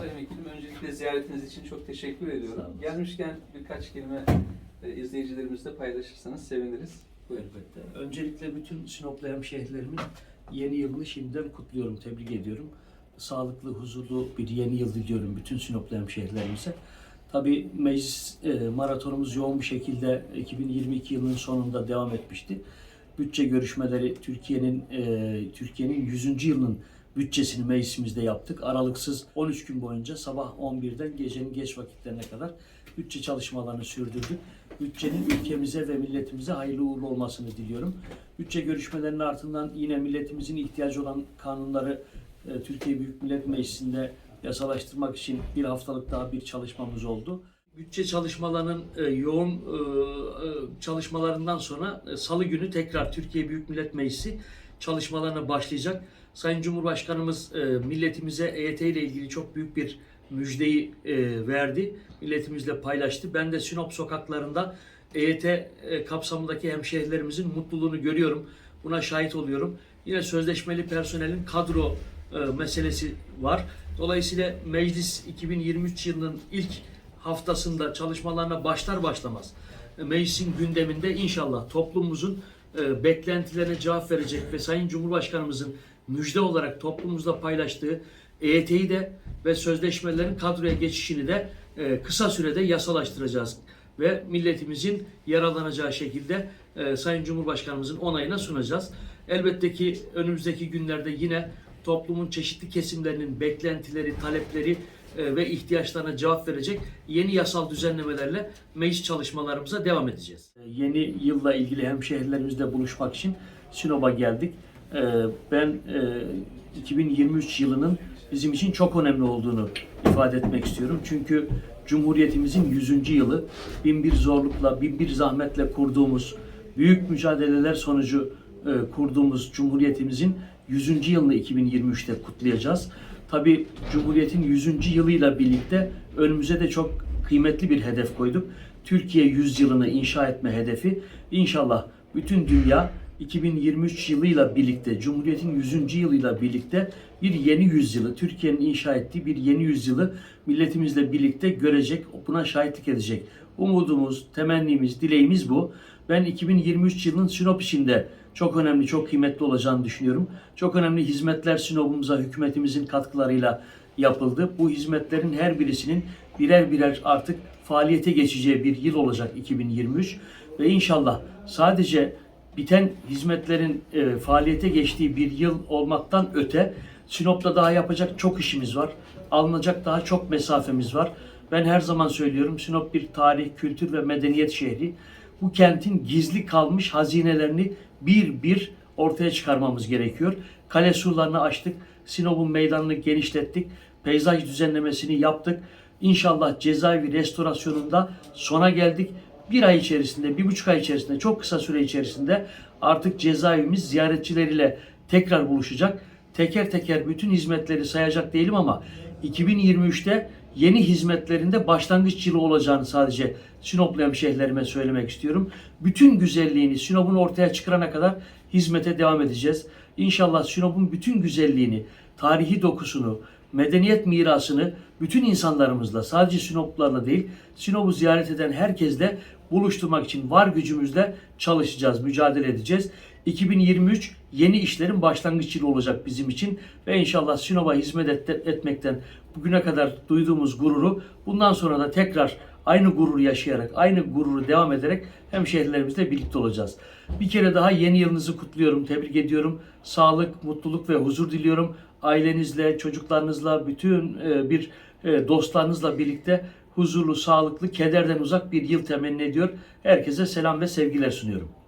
Sayın Vekilim öncelikle ziyaretiniz için çok teşekkür ediyorum. Gelmişken birkaç kelime e, izleyicilerimizle paylaşırsanız seviniriz. Buyurun. Elbette. Öncelikle bütün Sinoplu hemşehrilerimin yeni yılını şimdiden kutluyorum, tebrik ediyorum. Sağlıklı, huzurlu bir yeni yıl diliyorum bütün Sinoplu hemşehrilerimize. Tabii meclis e, maratonumuz yoğun bir şekilde 2022 yılının sonunda devam etmişti. Bütçe görüşmeleri Türkiye'nin e, Türkiye'nin 100. yılının bütçesini meclisimizde yaptık. Aralıksız 13 gün boyunca sabah 11'den gecenin geç vakitlerine kadar bütçe çalışmalarını sürdürdük. Bütçenin ülkemize ve milletimize hayırlı uğurlu olmasını diliyorum. Bütçe görüşmelerinin ardından yine milletimizin ihtiyacı olan kanunları e, Türkiye Büyük Millet Meclisi'nde yasalaştırmak için bir haftalık daha bir çalışmamız oldu. Bütçe çalışmalarının e, yoğun e, çalışmalarından sonra Salı günü tekrar Türkiye Büyük Millet Meclisi çalışmalarına başlayacak. Sayın Cumhurbaşkanımız e, milletimize EYT ile ilgili çok büyük bir müjdeyi e, verdi. Milletimizle paylaştı. Ben de Sinop sokaklarında EYT e, kapsamındaki hemşehrilerimizin mutluluğunu görüyorum. Buna şahit oluyorum. Yine sözleşmeli personelin kadro meselesi var. Dolayısıyla meclis 2023 yılının ilk haftasında çalışmalarına başlar başlamaz meclisin gündeminde inşallah toplumumuzun beklentilerine cevap verecek ve Sayın Cumhurbaşkanımızın müjde olarak toplumumuzla paylaştığı EYT'yi de ve sözleşmelerin kadroya geçişini de e, kısa sürede yasalaştıracağız ve milletimizin yararlanacağı şekilde e, Sayın Cumhurbaşkanımızın onayına sunacağız. Elbette ki önümüzdeki günlerde yine toplumun çeşitli kesimlerinin beklentileri, talepleri e, ve ihtiyaçlarına cevap verecek yeni yasal düzenlemelerle meclis çalışmalarımıza devam edeceğiz. Yeni yılla ilgili hemşehrilerimizle buluşmak için Sinop'a geldik. E, Ben e, 2023 yılının bizim için çok önemli olduğunu ifade etmek istiyorum. Çünkü Cumhuriyetimizin 100. yılı bin bir zorlukla, bin bir zahmetle kurduğumuz, büyük mücadeleler sonucu e, kurduğumuz Cumhuriyetimizin 100. yılını 2023'te kutlayacağız. Tabi Cumhuriyet'in 100. yılıyla birlikte önümüze de çok kıymetli bir hedef koyduk. Türkiye 100 yılını inşa etme hedefi. İnşallah bütün dünya 2023 yılıyla birlikte, Cumhuriyet'in 100. yılıyla birlikte bir yeni yüzyılı, Türkiye'nin inşa ettiği bir yeni yüzyılı milletimizle birlikte görecek, buna şahitlik edecek. Umudumuz, temennimiz, dileğimiz bu. Ben 2023 yılının Sinop içinde çok önemli, çok kıymetli olacağını düşünüyorum. Çok önemli hizmetler Sinop'umuza hükümetimizin katkılarıyla yapıldı. Bu hizmetlerin her birisinin birer birer artık faaliyete geçeceği bir yıl olacak 2023 ve inşallah sadece biten hizmetlerin e, faaliyete geçtiği bir yıl olmaktan öte Sinop'ta daha yapacak çok işimiz var. Alınacak daha çok mesafemiz var. Ben her zaman söylüyorum Sinop bir tarih, kültür ve medeniyet şehri. Bu kentin gizli kalmış hazinelerini bir bir ortaya çıkarmamız gerekiyor. Kale surlarını açtık. Sinop'un meydanını genişlettik. Peyzaj düzenlemesini yaptık. İnşallah cezaevi restorasyonunda sona geldik. Bir ay içerisinde, bir buçuk ay içerisinde, çok kısa süre içerisinde artık cezaevimiz ziyaretçileriyle tekrar buluşacak. Teker teker bütün hizmetleri sayacak değilim ama 2023'te yeni hizmetlerinde başlangıç yılı olacağını sadece Sinoplu hemşehrilerime söylemek istiyorum. Bütün güzelliğini Sinop'un ortaya çıkarana kadar hizmete devam edeceğiz. İnşallah Sinop'un bütün güzelliğini, tarihi dokusunu, medeniyet mirasını bütün insanlarımızla sadece Sinoplularla değil Sinop'u ziyaret eden herkesle buluşturmak için var gücümüzle çalışacağız, mücadele edeceğiz. 2023 yeni işlerin başlangıç yılı olacak bizim için ve inşallah Sinop'a hizmet et- etmekten bugüne kadar duyduğumuz gururu bundan sonra da tekrar aynı gururu yaşayarak, aynı gururu devam ederek hemşehrilerimizle birlikte olacağız. Bir kere daha yeni yılınızı kutluyorum, tebrik ediyorum. Sağlık, mutluluk ve huzur diliyorum. Ailenizle, çocuklarınızla, bütün e, bir e, dostlarınızla birlikte huzurlu, sağlıklı, kederden uzak bir yıl temenni ediyor. Herkese selam ve sevgiler sunuyorum.